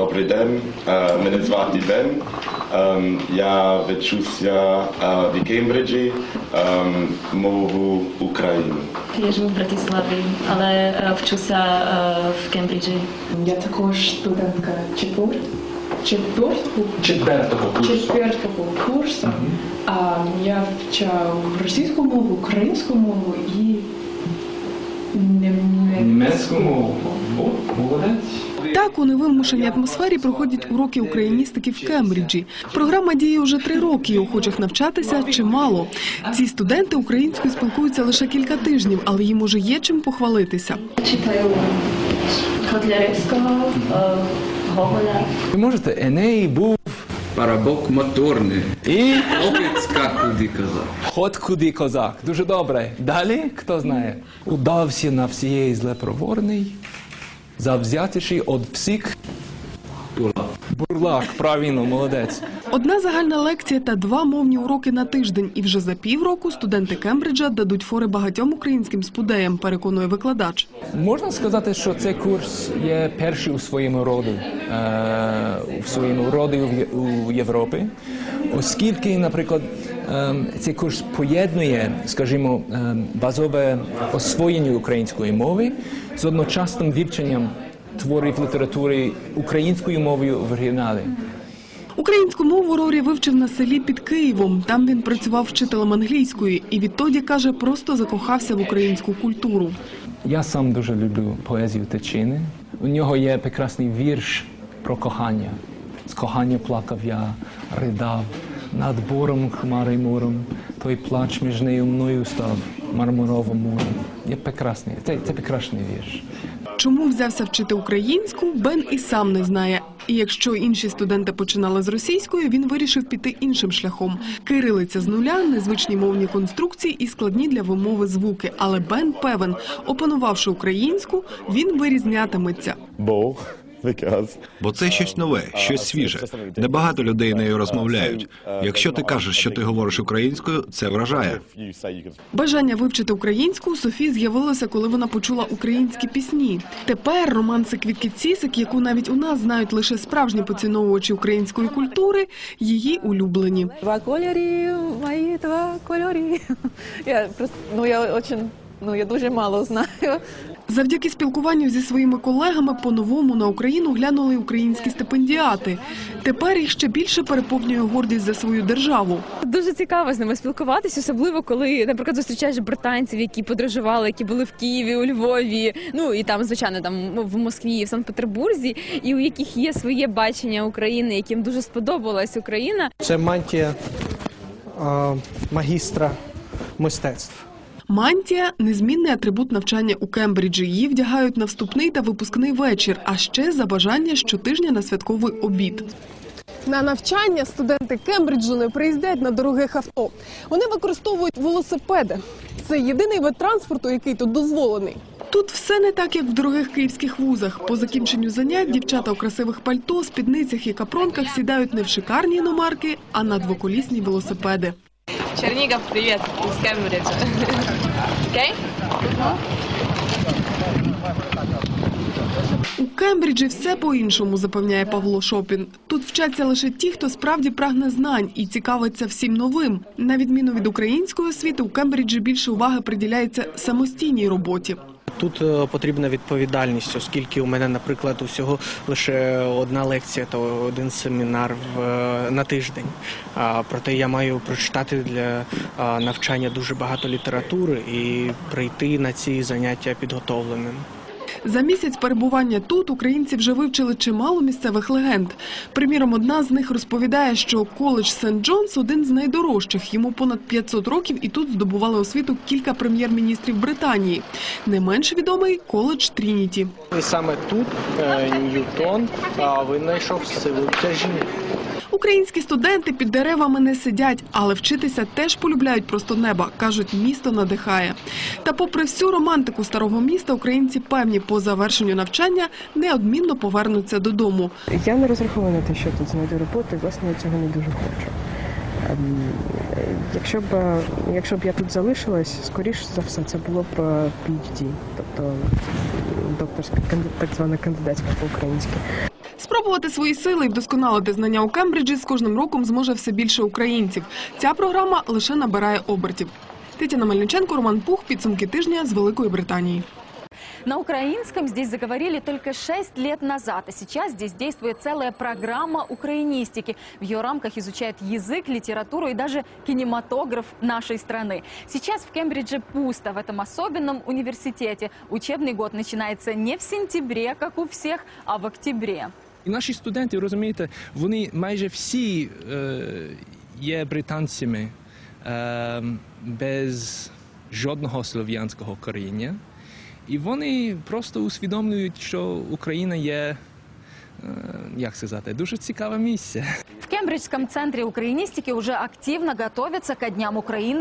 Добрий день, мене звати Бен. Я вчуся в Кембриджі ем, мову України. Я живу в Братиславі, але вчуся в Кембриджі. Я також студентка четвер... четвертого, Четвертого курсу. четвертого курсу. А, я вчав російську мову, українську мову і німецьку Німецьку мову. Молодець. Так у невимушеній атмосфері проходять уроки україністики в Кембриджі. Програма діє вже три роки. і Охочих навчатися чимало. Ці студенти українською спілкуються лише кілька тижнів, але їм уже є чим похвалитися. Читаю Котляревського, е, Гоголя. Ви можете, Еней був Парабок моторний. і Хлопець, як куди казав. ход куди козак. Дуже добре. Далі, хто знає, удався на всієї зле zawzięcie się od psik... Бурлак, правильно, молодець. Одна загальна лекція та два мовні уроки на тиждень. І вже за півроку студенти Кембриджа дадуть фори багатьом українським спудеям, переконує викладач. Можна сказати, що цей курс є перший у своєму роду, е, у своєму роді у Європі, оскільки, наприклад, е, цей курс поєднує, скажімо, е, базове освоєння української мови з одночасним вивченням творів літератури українською мовою в оригіналі. Українську мову Рорі вивчив на селі під Києвом. Там він працював вчителем англійської і відтоді каже, просто закохався в українську культуру. Я сам дуже люблю поезію Тичини. У нього є прекрасний вірш про кохання. З кохання плакав я, ридав, над бором хмари мором, той плач між нею мною став мармуровим морем. Є прекрасний, це, це прекрасний вірш. Чому взявся вчити українську, Бен і сам не знає. І якщо інші студенти починали з російської, він вирішив піти іншим шляхом. Кирилиця з нуля, незвичні мовні конструкції і складні для вимови звуки. Але Бен певен, опанувавши українську, він вирізнятиметься. Бо because Бо це щось нове, щось свіже. Небагато людей нею розмовляють. Якщо ти кажеш, що ти говориш українською, це вражає. Бажання вивчити українську у Софії з'явилося, коли вона почула українські пісні. Тепер романси Квітки Цісик, яку навіть у нас знають лише справжні поціновувачі української культури, її улюблені. Два кольорі, мої два кольорі. Я просто, ну я очень, ну я дуже мало знаю. Завдяки спілкуванню зі своїми колегами по-новому на Україну глянули українські стипендіати. Тепер їх ще більше переповнює гордість за свою державу. Дуже цікаво з ними спілкуватися, особливо коли, наприклад, зустрічаєш британців, які подорожували, які були в Києві, у Львові, ну і там, звичайно, там в Москві, в Санкт-Петербурзі, і у яких є своє бачення України, яким дуже сподобалась Україна. Це мантія а, магістра мистецтв. Мантія незмінний атрибут навчання у Кембриджі. Її вдягають на вступний та випускний вечір, а ще за бажання щотижня на святковий обід. На навчання студенти Кембриджу не приїздять на дорогих авто. Вони використовують велосипеди. Це єдиний вид транспорту, який тут дозволений. Тут все не так, як в дорогих київських вузах. По закінченню занять дівчата у красивих пальто, спідницях і капронках сідають не в шикарні іномарки, а на двоколісні велосипеди. Чернігов, привіт, из Кембриджа. Окей? У Кембриджі все по-іншому, запевняє Павло Шопін. Тут вчаться лише ті, хто справді прагне знань і цікавиться всім новим. На відміну від української освіти, у Кембриджі більше уваги приділяється самостійній роботі. Тут е, потрібна відповідальність, оскільки у мене, наприклад, усього лише одна лекція та один семінар в, е, на тиждень. А, проте я маю прочитати для навчання дуже багато літератури і прийти на ці заняття підготовленим. За місяць перебування тут українці вже вивчили чимало місцевих легенд. Приміром, одна з них розповідає, що коледж Сент Джонс один з найдорожчих. Йому понад 500 років, і тут здобували освіту кілька прем'єр-міністрів Британії. Не менш відомий коледж Трініті. Саме тут е, Ньютон винайшов силу тяжіння. Українські студенти під деревами не сидять, але вчитися теж полюбляють просто неба. кажуть, місто надихає. Та, попри всю романтику старого міста, українці певні по завершенню навчання неодмінно повернуться додому. Я не розраховую на те, що тут знайду роботу, власне я цього не дуже хочу. Ем, е, Якщо б е, якщо б я тут залишилась, скоріш за все, це було б е, PhD, тобто докторська канди- так звана кандидатська по-українськи. Спробуйте Спробувати свої сили і вдосконалити знання у Кембриджі з кожним роком зможе все більше українців. Ця програма лише набирає обертів. Тетяна Мельниченко, Роман Пух, підсумки тижня з Великої Британії. На украинском здесь заговорили только 6 лет назад, а сейчас здесь действует целая программа украинистики. В ее рамках изучают язык, литературу и даже кинематограф нашей страны. Сейчас в Кембридже пусто в этом особенном университете. Учебный год начинается не в сентябре, как у всех, а в октябре. І наші студенти, розумієте, вони майже всі е, є британцями е, без жодного слов'янського коріння. І вони просто усвідомлюють, що Україна є, е, як сказати, дуже цікаве місце. В Кембриджском центре украинистики уже активно готовятся ко Дням Украины